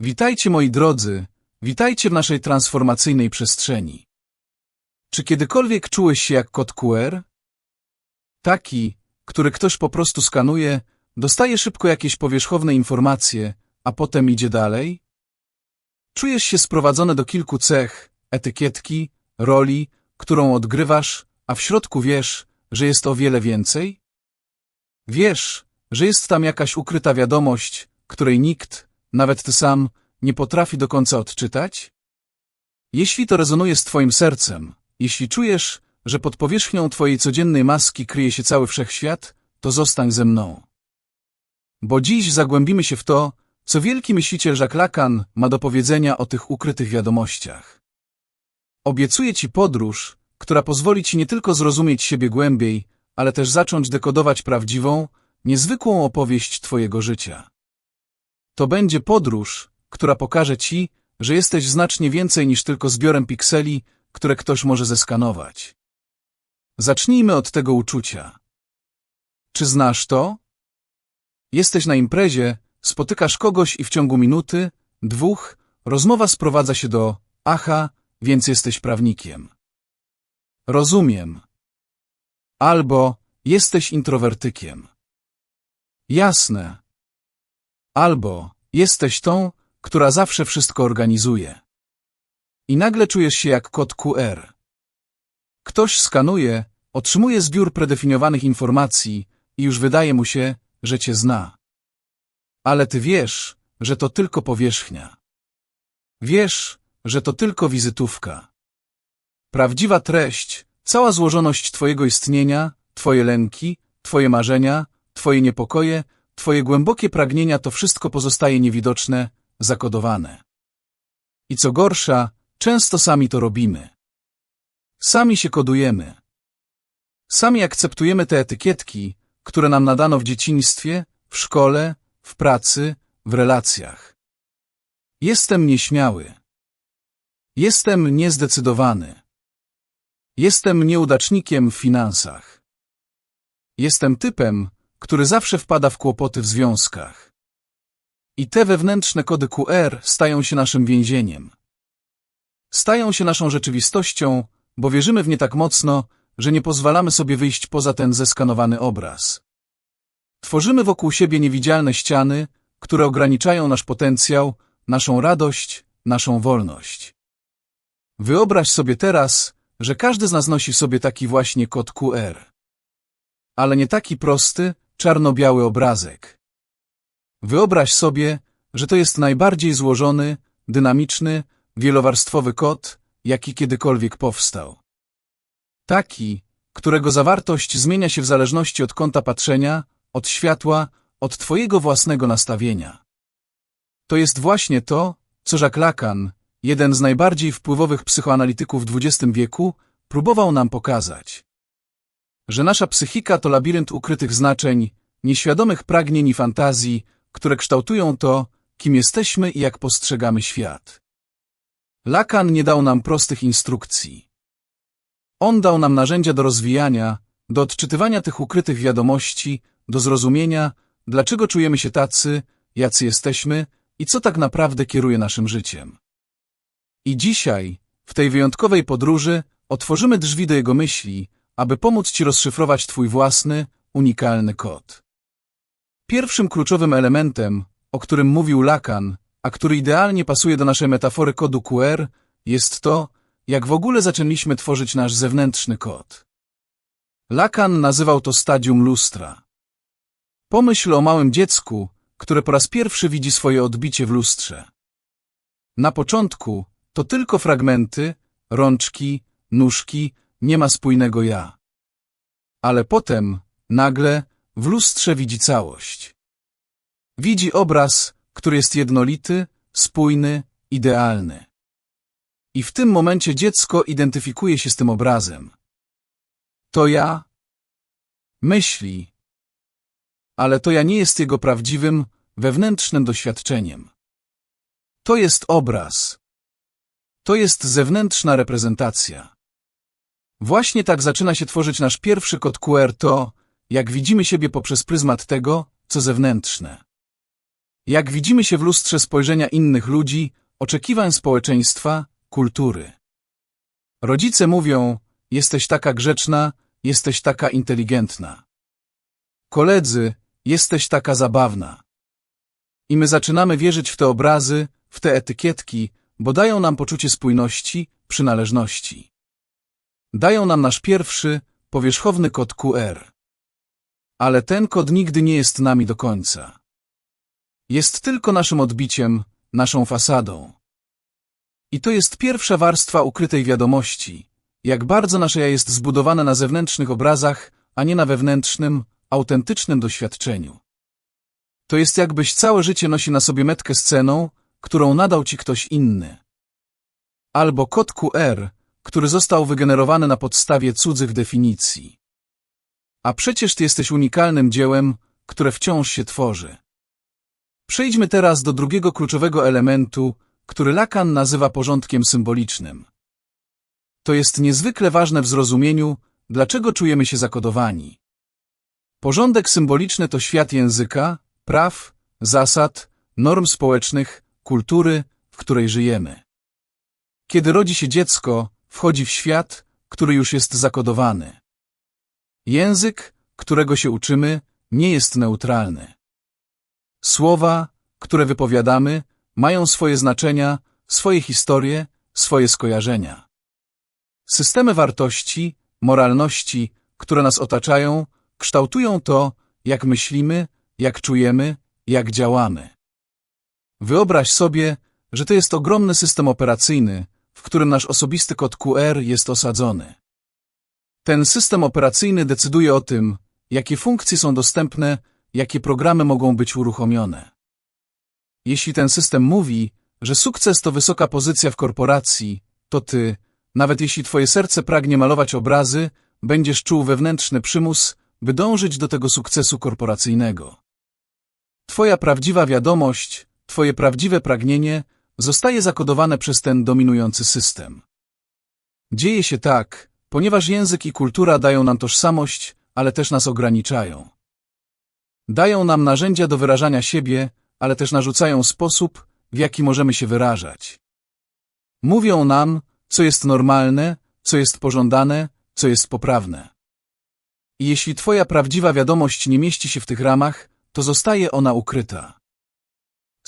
Witajcie moi drodzy, witajcie w naszej transformacyjnej przestrzeni. Czy kiedykolwiek czułeś się jak kod QR? Taki, który ktoś po prostu skanuje, dostaje szybko jakieś powierzchowne informacje, a potem idzie dalej? Czujesz się sprowadzony do kilku cech, etykietki, roli, którą odgrywasz, a w środku wiesz, że jest o wiele więcej? Wiesz, że jest tam jakaś ukryta wiadomość, której nikt, nawet ty sam, nie potrafi do końca odczytać? Jeśli to rezonuje z twoim sercem, jeśli czujesz, że pod powierzchnią twojej codziennej maski kryje się cały wszechświat, to zostań ze mną. Bo dziś zagłębimy się w to, co wielki myśliciel Jacques Lacan ma do powiedzenia o tych ukrytych wiadomościach. Obiecuję ci podróż, która pozwoli ci nie tylko zrozumieć siebie głębiej, ale też zacząć dekodować prawdziwą, niezwykłą opowieść twojego życia. To będzie podróż, która pokaże ci, że jesteś znacznie więcej niż tylko zbiorem pikseli, które ktoś może zeskanować. Zacznijmy od tego uczucia. Czy znasz to? Jesteś na imprezie, spotykasz kogoś i w ciągu minuty, dwóch, rozmowa sprowadza się do aha, więc jesteś prawnikiem. Rozumiem. Albo jesteś introwertykiem. Jasne. Albo jesteś tą, która zawsze wszystko organizuje. I nagle czujesz się jak kod QR. Ktoś skanuje, otrzymuje zbiór predefiniowanych informacji i już wydaje mu się, że cię zna. Ale ty wiesz, że to tylko powierzchnia. Wiesz, że to tylko wizytówka. Prawdziwa treść, cała złożoność twojego istnienia, twoje lęki, twoje marzenia, twoje niepokoje, twoje głębokie pragnienia to wszystko pozostaje niewidoczne, zakodowane. I co gorsza, często sami to robimy. Sami się kodujemy. Sami akceptujemy te etykietki, które nam nadano w dzieciństwie, w szkole, w pracy, w relacjach. Jestem nieśmiały. Jestem niezdecydowany. Jestem nieudacznikiem w finansach. Jestem typem, który zawsze wpada w kłopoty w związkach. I te wewnętrzne kody QR stają się naszym więzieniem. Stają się naszą rzeczywistością, bo wierzymy w nie tak mocno, że nie pozwalamy sobie wyjść poza ten zeskanowany obraz. Tworzymy wokół siebie niewidzialne ściany, które ograniczają nasz potencjał, naszą radość, naszą wolność. Wyobraź sobie teraz, że każdy z nas nosi w sobie taki właśnie kod QR. Ale nie taki prosty, czarno-biały obrazek. Wyobraź sobie, że to jest najbardziej złożony, dynamiczny, wielowarstwowy kod, jaki kiedykolwiek powstał. Taki, którego zawartość zmienia się w zależności od kąta patrzenia, od światła, od twojego własnego nastawienia. To jest właśnie to, co Jacques Lacan, jeden z najbardziej wpływowych psychoanalityków XX wieku, próbował nam pokazać. Że nasza psychika to labirynt ukrytych znaczeń, nieświadomych pragnień i fantazji, które kształtują to, kim jesteśmy i jak postrzegamy świat. Lacan nie dał nam prostych instrukcji. On dał nam narzędzia do rozwijania, do odczytywania tych ukrytych wiadomości, do zrozumienia, dlaczego czujemy się tacy, jacy jesteśmy i co tak naprawdę kieruje naszym życiem. I dzisiaj, w tej wyjątkowej podróży, otworzymy drzwi do jego myśli, aby pomóc Ci rozszyfrować Twój własny, unikalny kod. Pierwszym kluczowym elementem, o którym mówił Lacan, a który idealnie pasuje do naszej metafory kodu QR, jest to, jak w ogóle zaczęliśmy tworzyć nasz zewnętrzny kod. Lacan nazywał to stadium lustra. Pomyśl o małym dziecku, które po raz pierwszy widzi swoje odbicie w lustrze. Na początku to tylko fragmenty, rączki, nóżki, nie ma spójnego ja. Ale potem, nagle, w lustrze widzi całość. Widzi obraz, który jest jednolity, spójny, idealny. I w tym momencie dziecko identyfikuje się z tym obrazem. To ja? Myśli. Ale to ja nie jest jego prawdziwym, wewnętrznym doświadczeniem. To jest obraz. To jest zewnętrzna reprezentacja. Właśnie tak zaczyna się tworzyć nasz pierwszy kod QR to, jak widzimy siebie poprzez pryzmat tego, co zewnętrzne. Jak widzimy się w lustrze spojrzenia innych ludzi, oczekiwań społeczeństwa, kultury. Rodzice mówią, jesteś taka grzeczna, jesteś taka inteligentna. Koledzy, jesteś taka zabawna. I my zaczynamy wierzyć w te obrazy, w te etykietki, bo dają nam poczucie spójności, przynależności. Dają nam nasz pierwszy, powierzchowny kod QR. Ale ten kod nigdy nie jest nami do końca. Jest tylko naszym odbiciem, naszą fasadą. I to jest pierwsza warstwa ukrytej wiadomości, jak bardzo nasze ja jest zbudowane na zewnętrznych obrazach, a nie na wewnętrznym, autentycznym doświadczeniu. To jest jakbyś całe życie nosi na sobie metkę z ceną, którą nadał ci ktoś inny. Albo kod QR, który został wygenerowany na podstawie cudzych definicji. A przecież ty jesteś unikalnym dziełem, które wciąż się tworzy. Przejdźmy teraz do drugiego kluczowego elementu, który Lacan nazywa porządkiem symbolicznym. To jest niezwykle ważne w zrozumieniu, dlaczego czujemy się zakodowani. Porządek symboliczny to świat języka, praw, zasad, norm społecznych, kultury, w której żyjemy. Kiedy rodzi się dziecko, wchodzi w świat, który już jest zakodowany. Język, którego się uczymy, nie jest neutralny. Słowa, które wypowiadamy, mają swoje znaczenia, swoje historie, swoje skojarzenia. Systemy wartości, moralności, które nas otaczają, kształtują to, jak myślimy, jak czujemy, jak działamy. Wyobraź sobie, że to jest ogromny system operacyjny, w którym nasz osobisty kod QR jest osadzony. Ten system operacyjny decyduje o tym, jakie funkcje są dostępne, jakie programy mogą być uruchomione. Jeśli ten system mówi, że sukces to wysoka pozycja w korporacji, to ty, nawet jeśli twoje serce pragnie malować obrazy, będziesz czuł wewnętrzny przymus, by dążyć do tego sukcesu korporacyjnego. Twoja prawdziwa wiadomość, twoje prawdziwe pragnienie zostaje zakodowane przez ten dominujący system. Dzieje się tak, ponieważ język i kultura dają nam tożsamość, ale też nas ograniczają. Dają nam narzędzia do wyrażania siebie, ale też narzucają sposób, w jaki możemy się wyrażać. Mówią nam, co jest normalne, co jest pożądane, co jest poprawne. I jeśli Twoja prawdziwa wiadomość nie mieści się w tych ramach, to zostaje ona ukryta.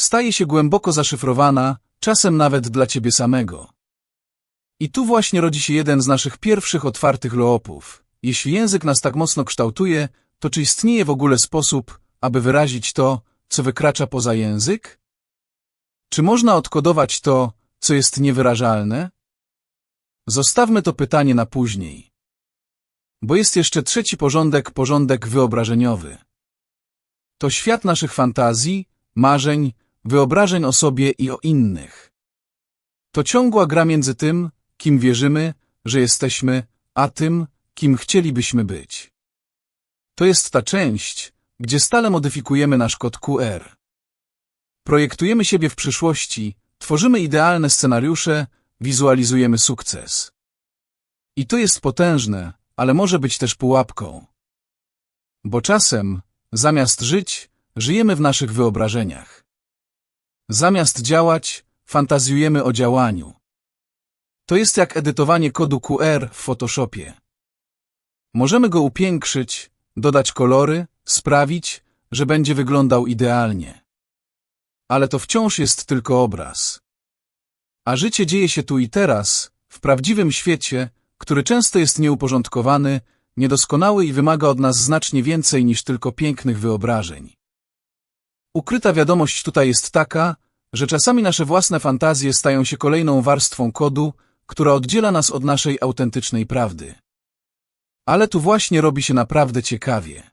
Staje się głęboko zaszyfrowana, czasem nawet dla Ciebie samego. I tu właśnie rodzi się jeden z naszych pierwszych otwartych loopów. Jeśli język nas tak mocno kształtuje, to czy istnieje w ogóle sposób, aby wyrazić to, co wykracza poza język? Czy można odkodować to, co jest niewyrażalne? Zostawmy to pytanie na później. Bo jest jeszcze trzeci porządek, porządek wyobrażeniowy. To świat naszych fantazji, marzeń, wyobrażeń o sobie i o innych. To ciągła gra między tym, kim wierzymy, że jesteśmy, a tym, kim chcielibyśmy być. To jest ta część, gdzie stale modyfikujemy nasz kod QR. Projektujemy siebie w przyszłości, tworzymy idealne scenariusze, wizualizujemy sukces. I to jest potężne, ale może być też pułapką. Bo czasem, zamiast żyć, żyjemy w naszych wyobrażeniach. Zamiast działać, fantazjujemy o działaniu. To jest jak edytowanie kodu QR w Photoshopie. Możemy go upiększyć, dodać kolory, sprawić, że będzie wyglądał idealnie. Ale to wciąż jest tylko obraz. A życie dzieje się tu i teraz, w prawdziwym świecie, który często jest nieuporządkowany, niedoskonały i wymaga od nas znacznie więcej niż tylko pięknych wyobrażeń. Ukryta wiadomość tutaj jest taka, że czasami nasze własne fantazje stają się kolejną warstwą kodu, która oddziela nas od naszej autentycznej prawdy. Ale tu właśnie robi się naprawdę ciekawie.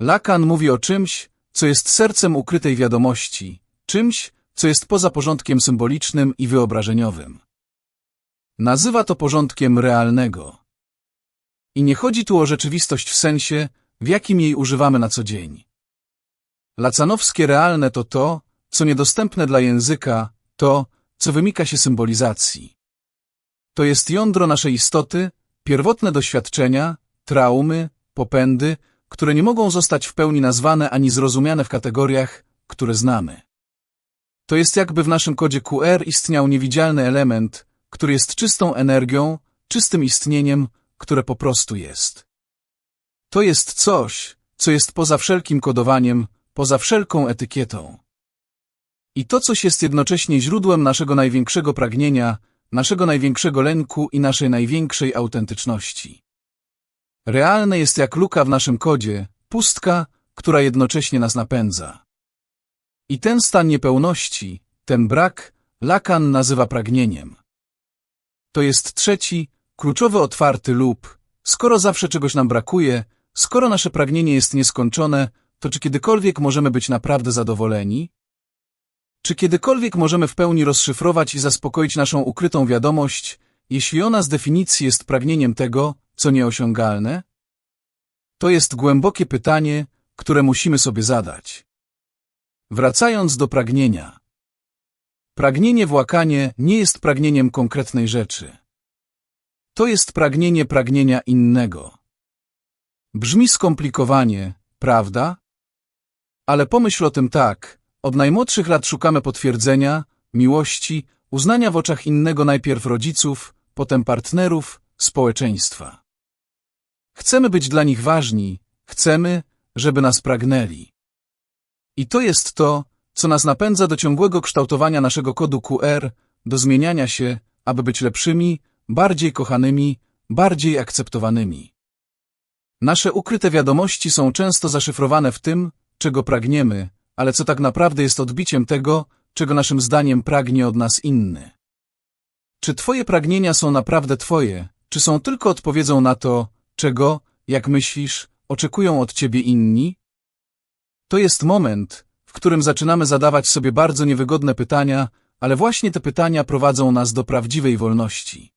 Lacan mówi o czymś, co jest sercem ukrytej wiadomości, czymś, co jest poza porządkiem symbolicznym i wyobrażeniowym. Nazywa to porządkiem realnego. I nie chodzi tu o rzeczywistość w sensie, w jakim jej używamy na co dzień. Lacanowskie realne to to, co niedostępne dla języka, to, co wymika się symbolizacji. To jest jądro naszej istoty, pierwotne doświadczenia, traumy, popędy, które nie mogą zostać w pełni nazwane ani zrozumiane w kategoriach, które znamy. To jest jakby w naszym kodzie QR istniał niewidzialny element, który jest czystą energią, czystym istnieniem, które po prostu jest. To jest coś, co jest poza wszelkim kodowaniem, poza wszelką etykietą. I to coś jest jednocześnie źródłem naszego największego pragnienia, naszego największego lęku i naszej największej autentyczności. Realne jest jak luka w naszym kodzie, pustka, która jednocześnie nas napędza. I ten stan niepełności, ten brak, Lakan nazywa pragnieniem. To jest trzeci, kluczowy otwarty lub, skoro zawsze czegoś nam brakuje, skoro nasze pragnienie jest nieskończone, to czy kiedykolwiek możemy być naprawdę zadowoleni? Czy kiedykolwiek możemy w pełni rozszyfrować i zaspokoić naszą ukrytą wiadomość, jeśli ona z definicji jest pragnieniem tego, co nieosiągalne? To jest głębokie pytanie, które musimy sobie zadać. Wracając do pragnienia. Pragnienie w łakanie nie jest pragnieniem konkretnej rzeczy. To jest pragnienie pragnienia innego. Brzmi skomplikowanie, prawda? Ale pomyśl o tym tak. Od najmłodszych lat szukamy potwierdzenia, miłości, uznania w oczach innego najpierw rodziców, potem partnerów, społeczeństwa. Chcemy być dla nich ważni, chcemy, żeby nas pragnęli. I to jest to, co nas napędza do ciągłego kształtowania naszego kodu QR, do zmieniania się, aby być lepszymi, bardziej kochanymi, bardziej akceptowanymi. Nasze ukryte wiadomości są często zaszyfrowane w tym, czego pragniemy, ale co tak naprawdę jest odbiciem tego, czego naszym zdaniem pragnie od nas inny. Czy Twoje pragnienia są naprawdę Twoje, czy są tylko odpowiedzią na to, czego, jak myślisz, oczekują od Ciebie inni? To jest moment, w którym zaczynamy zadawać sobie bardzo niewygodne pytania, ale właśnie te pytania prowadzą nas do prawdziwej wolności.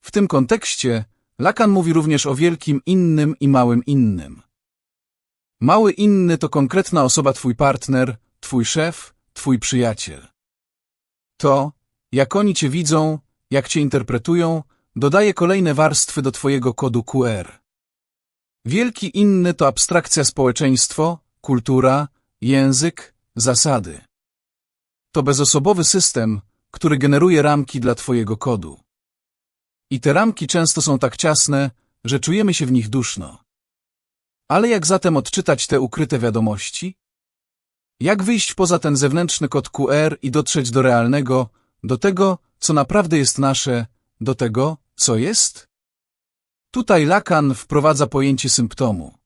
W tym kontekście Lacan mówi również o wielkim innym i małym innym. Mały inny to konkretna osoba twój partner, twój szef, twój przyjaciel. To, jak oni cię widzą, jak cię interpretują, dodaje kolejne warstwy do twojego kodu QR. Wielki inny to abstrakcja społeczeństwo, kultura, język, zasady. To bezosobowy system, który generuje ramki dla twojego kodu. I te ramki często są tak ciasne, że czujemy się w nich duszno. Ale jak zatem odczytać te ukryte wiadomości? Jak wyjść poza ten zewnętrzny kod QR i dotrzeć do realnego, do tego, co naprawdę jest nasze, do tego, co jest? Tutaj Lacan wprowadza pojęcie symptomu.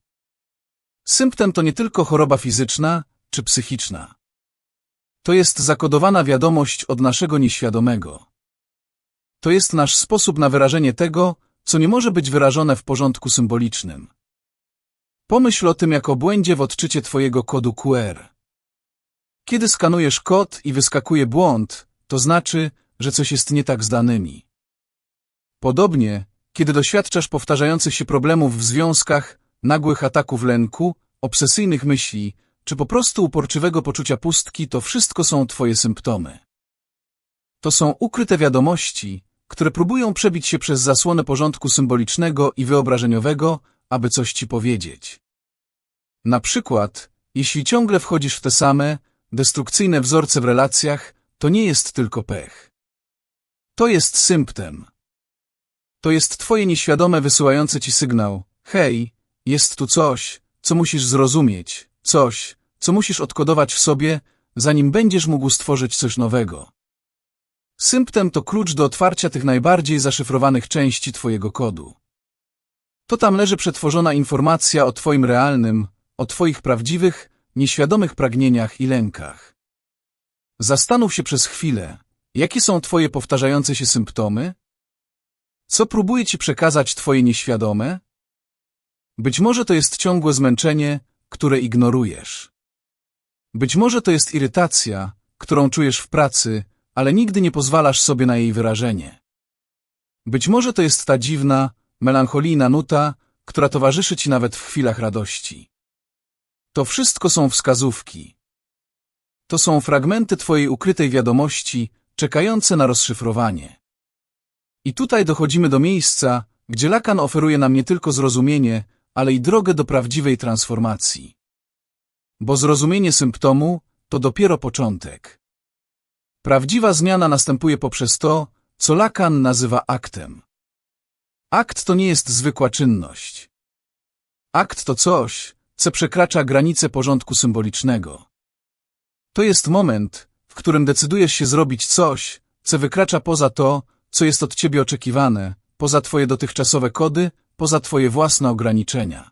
Symptom to nie tylko choroba fizyczna czy psychiczna. To jest zakodowana wiadomość od naszego nieświadomego. To jest nasz sposób na wyrażenie tego, co nie może być wyrażone w porządku symbolicznym. Pomyśl o tym jako błędzie w odczycie Twojego kodu QR. Kiedy skanujesz kod i wyskakuje błąd, to znaczy, że coś jest nie tak z danymi. Podobnie, kiedy doświadczasz powtarzających się problemów w związkach, nagłych ataków lęku, obsesyjnych myśli, czy po prostu uporczywego poczucia pustki, to wszystko są Twoje symptomy. To są ukryte wiadomości, które próbują przebić się przez zasłonę porządku symbolicznego i wyobrażeniowego, aby coś ci powiedzieć. Na przykład, jeśli ciągle wchodzisz w te same, destrukcyjne wzorce w relacjach, to nie jest tylko pech. To jest symptom. To jest twoje nieświadome wysyłające ci sygnał. Hej, jest tu coś, co musisz zrozumieć, coś, co musisz odkodować w sobie, zanim będziesz mógł stworzyć coś nowego. Symptom to klucz do otwarcia tych najbardziej zaszyfrowanych części twojego kodu. To tam leży przetworzona informacja o Twoim realnym, o Twoich prawdziwych, nieświadomych pragnieniach i lękach. Zastanów się przez chwilę, jakie są Twoje powtarzające się symptomy? Co próbuje Ci przekazać Twoje nieświadome? Być może to jest ciągłe zmęczenie, które ignorujesz. Być może to jest irytacja, którą czujesz w pracy, ale nigdy nie pozwalasz sobie na jej wyrażenie. Być może to jest ta dziwna, melancholijna nuta, która towarzyszy ci nawet w chwilach radości. To wszystko są wskazówki. To są fragmenty twojej ukrytej wiadomości, czekające na rozszyfrowanie. I tutaj dochodzimy do miejsca, gdzie Lacan oferuje nam nie tylko zrozumienie, ale i drogę do prawdziwej transformacji. Bo zrozumienie symptomu to dopiero początek. Prawdziwa zmiana następuje poprzez to, co Lacan nazywa aktem. Akt to nie jest zwykła czynność. Akt to coś, co przekracza granice porządku symbolicznego. To jest moment, w którym decydujesz się zrobić coś, co wykracza poza to, co jest od ciebie oczekiwane, poza twoje dotychczasowe kody, poza twoje własne ograniczenia.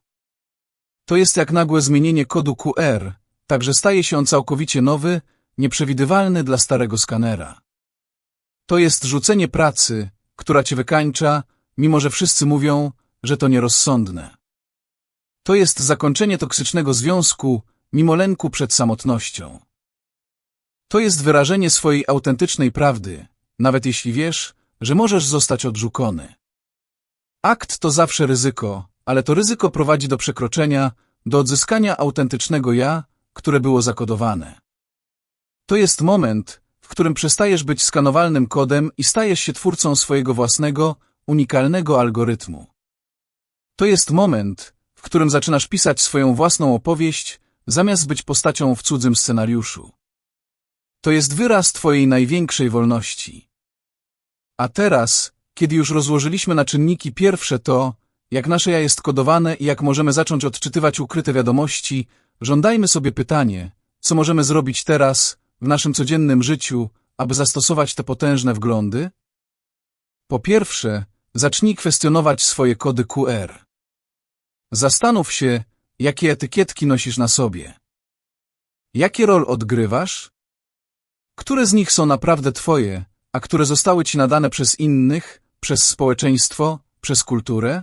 To jest jak nagłe zmienienie kodu QR, także staje się on całkowicie nowy, nieprzewidywalny dla starego skanera. To jest rzucenie pracy, która cię wykańcza, mimo że wszyscy mówią, że to nierozsądne. To jest zakończenie toksycznego związku, mimo lęku przed samotnością. To jest wyrażenie swojej autentycznej prawdy, nawet jeśli wiesz, że możesz zostać odrzucony. Akt to zawsze ryzyko, ale to ryzyko prowadzi do przekroczenia, do odzyskania autentycznego ja, które było zakodowane. To jest moment, w którym przestajesz być skanowalnym kodem i stajesz się twórcą swojego własnego, unikalnego algorytmu. To jest moment, w którym zaczynasz pisać swoją własną opowieść, zamiast być postacią w cudzym scenariuszu. To jest wyraz Twojej największej wolności. A teraz, kiedy już rozłożyliśmy na czynniki pierwsze to, jak nasze ja jest kodowane i jak możemy zacząć odczytywać ukryte wiadomości, żądajmy sobie pytanie, co możemy zrobić teraz, w naszym codziennym życiu, aby zastosować te potężne wglądy? Po pierwsze, zacznij kwestionować swoje kody QR. Zastanów się, jakie etykietki nosisz na sobie. Jakie rol odgrywasz? Które z nich są naprawdę twoje, a które zostały ci nadane przez innych, przez społeczeństwo, przez kulturę?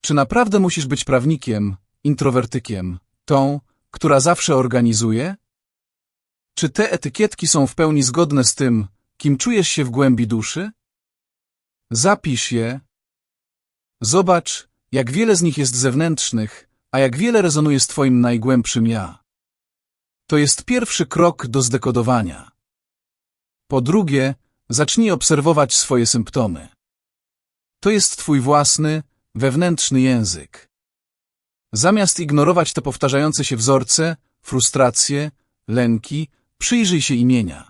Czy naprawdę musisz być prawnikiem, introwertykiem, tą, która zawsze organizuje? Czy te etykietki są w pełni zgodne z tym, kim czujesz się w głębi duszy? Zapisz je. Zobacz, jak wiele z nich jest zewnętrznych, a jak wiele rezonuje z Twoim najgłębszym ja. To jest pierwszy krok do zdekodowania. Po drugie, zacznij obserwować swoje symptomy. To jest Twój własny, wewnętrzny język. Zamiast ignorować te powtarzające się wzorce, frustracje, lęki, przyjrzyj się imienia.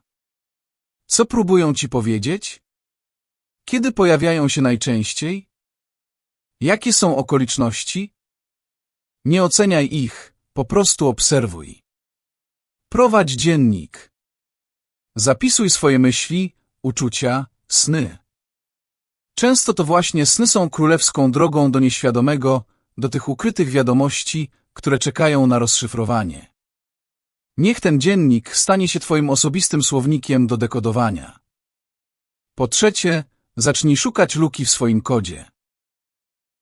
Co próbują Ci powiedzieć? Kiedy pojawiają się najczęściej? Jakie są okoliczności? Nie oceniaj ich, po prostu obserwuj. Prowadź dziennik. Zapisuj swoje myśli, uczucia, sny. Często to właśnie sny są królewską drogą do nieświadomego, do tych ukrytych wiadomości, które czekają na rozszyfrowanie. Niech ten dziennik stanie się Twoim osobistym słownikiem do dekodowania. Po trzecie, zacznij szukać luki w swoim kodzie.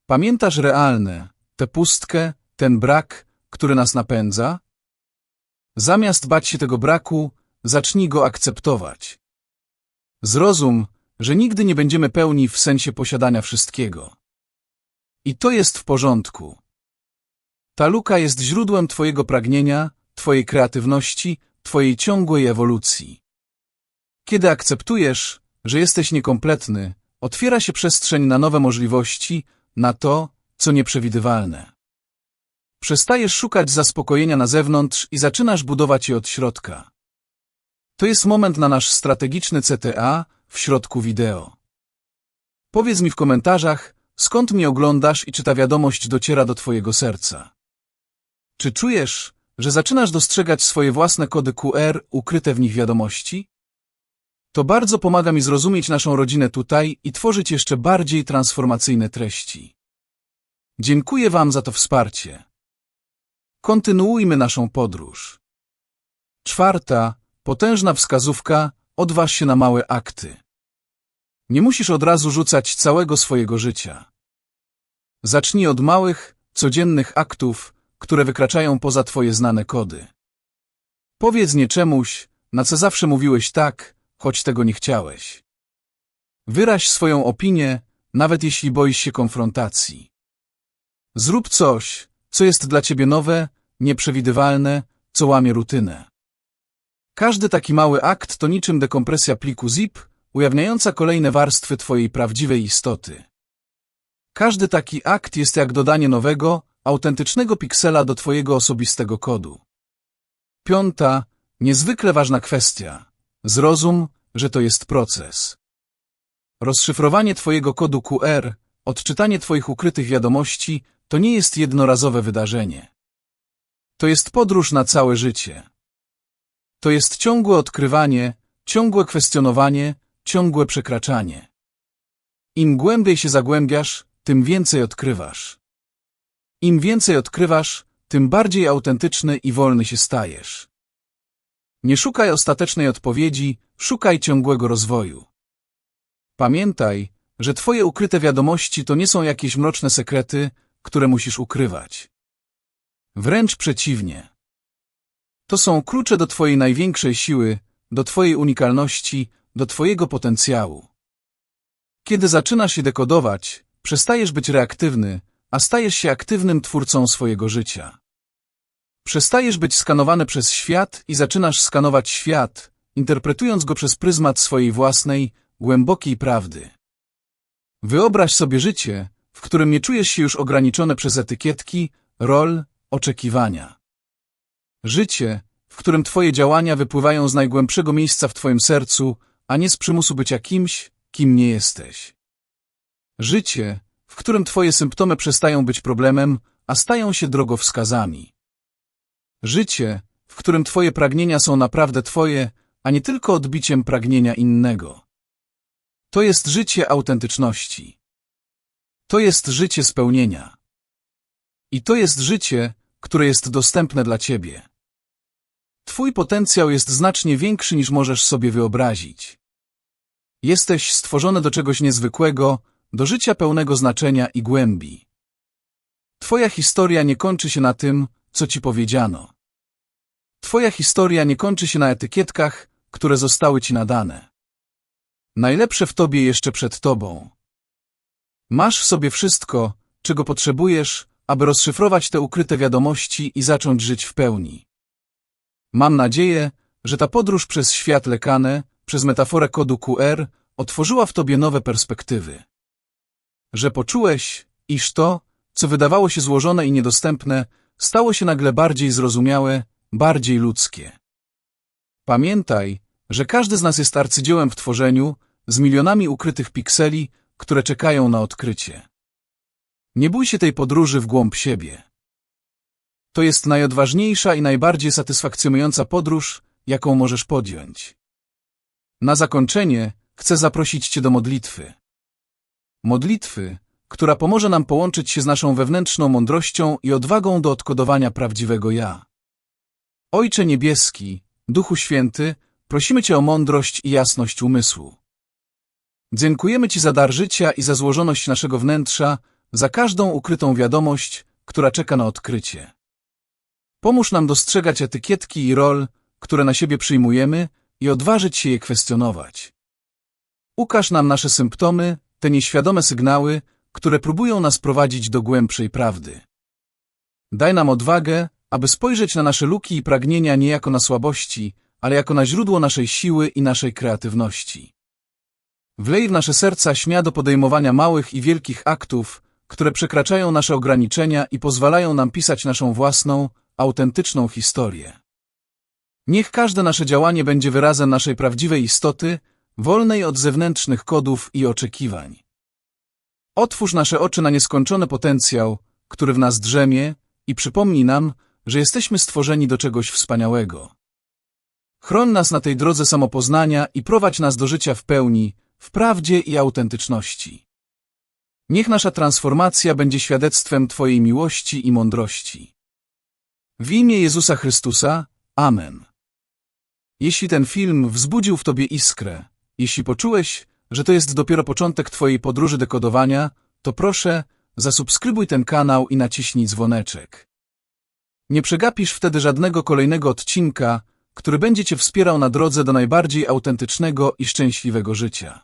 Pamiętasz realne, tę pustkę, ten brak, który nas napędza? Zamiast bać się tego braku, zacznij go akceptować. Zrozum, że nigdy nie będziemy pełni w sensie posiadania wszystkiego. I to jest w porządku. Ta luka jest źródłem Twojego pragnienia, Twojej kreatywności, Twojej ciągłej ewolucji. Kiedy akceptujesz, że jesteś niekompletny, otwiera się przestrzeń na nowe możliwości, na to, co nieprzewidywalne. Przestajesz szukać zaspokojenia na zewnątrz i zaczynasz budować je od środka. To jest moment na nasz strategiczny CTA w środku wideo. Powiedz mi w komentarzach, skąd mnie oglądasz i czy ta wiadomość dociera do Twojego serca. Czy czujesz, że zaczynasz dostrzegać swoje własne kody QR ukryte w nich wiadomości? To bardzo pomaga mi zrozumieć naszą rodzinę tutaj i tworzyć jeszcze bardziej transformacyjne treści. Dziękuję Wam za to wsparcie. Kontynuujmy naszą podróż. Czwarta, potężna wskazówka, odważ się na małe akty. Nie musisz od razu rzucać całego swojego życia. Zacznij od małych, codziennych aktów, które wykraczają poza Twoje znane kody. Powiedz nie czemuś, na co zawsze mówiłeś tak, choć tego nie chciałeś. Wyraź swoją opinię, nawet jeśli boisz się konfrontacji. Zrób coś, co jest dla ciebie nowe, nieprzewidywalne, co łamie rutynę. Każdy taki mały akt to niczym dekompresja pliku zip, ujawniająca kolejne warstwy twojej prawdziwej istoty. Każdy taki akt jest jak dodanie nowego, autentycznego piksela do Twojego osobistego kodu. Piąta, niezwykle ważna kwestia. Zrozum, że to jest proces. Rozszyfrowanie Twojego kodu QR, odczytanie Twoich ukrytych wiadomości to nie jest jednorazowe wydarzenie. To jest podróż na całe życie. To jest ciągłe odkrywanie, ciągłe kwestionowanie, ciągłe przekraczanie. Im głębiej się zagłębiasz, tym więcej odkrywasz. Im więcej odkrywasz, tym bardziej autentyczny i wolny się stajesz. Nie szukaj ostatecznej odpowiedzi, szukaj ciągłego rozwoju. Pamiętaj, że Twoje ukryte wiadomości to nie są jakieś mroczne sekrety, które musisz ukrywać. Wręcz przeciwnie. To są klucze do Twojej największej siły, do Twojej unikalności, do Twojego potencjału. Kiedy zaczynasz je dekodować, przestajesz być reaktywny, a stajesz się aktywnym twórcą swojego życia. Przestajesz być skanowany przez świat i zaczynasz skanować świat, interpretując go przez pryzmat swojej własnej, głębokiej prawdy. Wyobraź sobie życie, w którym nie czujesz się już ograniczony przez etykietki, rol, oczekiwania. Życie, w którym Twoje działania wypływają z najgłębszego miejsca w Twoim sercu, a nie z przymusu bycia kimś, kim nie jesteś. Życie, w którym Twoje symptomy przestają być problemem, a stają się drogowskazami. Życie, w którym Twoje pragnienia są naprawdę Twoje, a nie tylko odbiciem pragnienia innego. To jest życie autentyczności. To jest życie spełnienia. I to jest życie, które jest dostępne dla Ciebie. Twój potencjał jest znacznie większy niż możesz sobie wyobrazić. Jesteś stworzony do czegoś niezwykłego, do życia pełnego znaczenia i głębi. Twoja historia nie kończy się na tym, co Ci powiedziano. Twoja historia nie kończy się na etykietkach, które zostały Ci nadane. Najlepsze w Tobie jeszcze przed Tobą. Masz w sobie wszystko, czego potrzebujesz, aby rozszyfrować te ukryte wiadomości i zacząć żyć w pełni. Mam nadzieję, że ta podróż przez świat lekane, przez metaforę kodu QR, otworzyła w tobie nowe perspektywy. Że poczułeś, iż to, co wydawało się złożone i niedostępne, stało się nagle bardziej zrozumiałe, bardziej ludzkie. Pamiętaj, że każdy z nas jest arcydziełem w tworzeniu, z milionami ukrytych pikseli, które czekają na odkrycie. Nie bój się tej podróży w głąb siebie. To jest najodważniejsza i najbardziej satysfakcjonująca podróż, jaką możesz podjąć. Na zakończenie chcę zaprosić Cię do modlitwy. Modlitwy, która pomoże nam połączyć się z naszą wewnętrzną mądrością i odwagą do odkodowania prawdziwego ja. Ojcze Niebieski, Duchu Święty, prosimy Cię o mądrość i jasność umysłu. Dziękujemy Ci za dar życia i za złożoność naszego wnętrza, za każdą ukrytą wiadomość, która czeka na odkrycie. Pomóż nam dostrzegać etykietki i rol, które na siebie przyjmujemy i odważyć się je kwestionować. Ukaż nam nasze symptomy, te nieświadome sygnały, które próbują nas prowadzić do głębszej prawdy. Daj nam odwagę, aby spojrzeć na nasze luki i pragnienia nie jako na słabości, ale jako na źródło naszej siły i naszej kreatywności. Wlej w nasze serca śmia do podejmowania małych i wielkich aktów, które przekraczają nasze ograniczenia i pozwalają nam pisać naszą własną, autentyczną historię. Niech każde nasze działanie będzie wyrazem naszej prawdziwej istoty, wolnej od zewnętrznych kodów i oczekiwań. Otwórz nasze oczy na nieskończony potencjał, który w nas drzemie i przypomnij nam, że jesteśmy stworzeni do czegoś wspaniałego. Chroń nas na tej drodze samopoznania i prowadź nas do życia w pełni, w prawdzie i autentyczności. Niech nasza transformacja będzie świadectwem Twojej miłości i mądrości. W imię Jezusa Chrystusa, Amen. Jeśli ten film wzbudził w Tobie iskrę, jeśli poczułeś, że to jest dopiero początek Twojej podróży dekodowania, to proszę, zasubskrybuj ten kanał i naciśnij dzwoneczek. Nie przegapisz wtedy żadnego kolejnego odcinka, który będzie Cię wspierał na drodze do najbardziej autentycznego i szczęśliwego życia.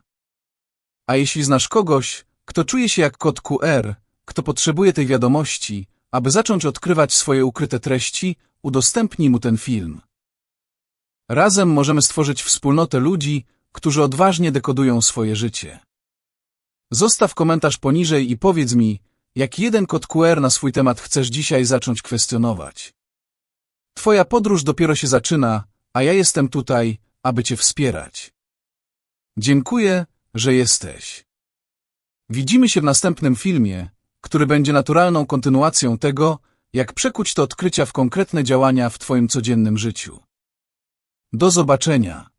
A jeśli znasz kogoś, kto czuje się jak kod QR, kto potrzebuje tej wiadomości, aby zacząć odkrywać swoje ukryte treści, udostępnij mu ten film. Razem możemy stworzyć wspólnotę ludzi, którzy odważnie dekodują swoje życie. Zostaw komentarz poniżej i powiedz mi, jak jeden kod QR na swój temat chcesz dzisiaj zacząć kwestionować. Twoja podróż dopiero się zaczyna, a ja jestem tutaj, aby Cię wspierać. Dziękuję, że jesteś. Widzimy się w następnym filmie, który będzie naturalną kontynuacją tego, jak przekuć te odkrycia w konkretne działania w Twoim codziennym życiu. Do zobaczenia.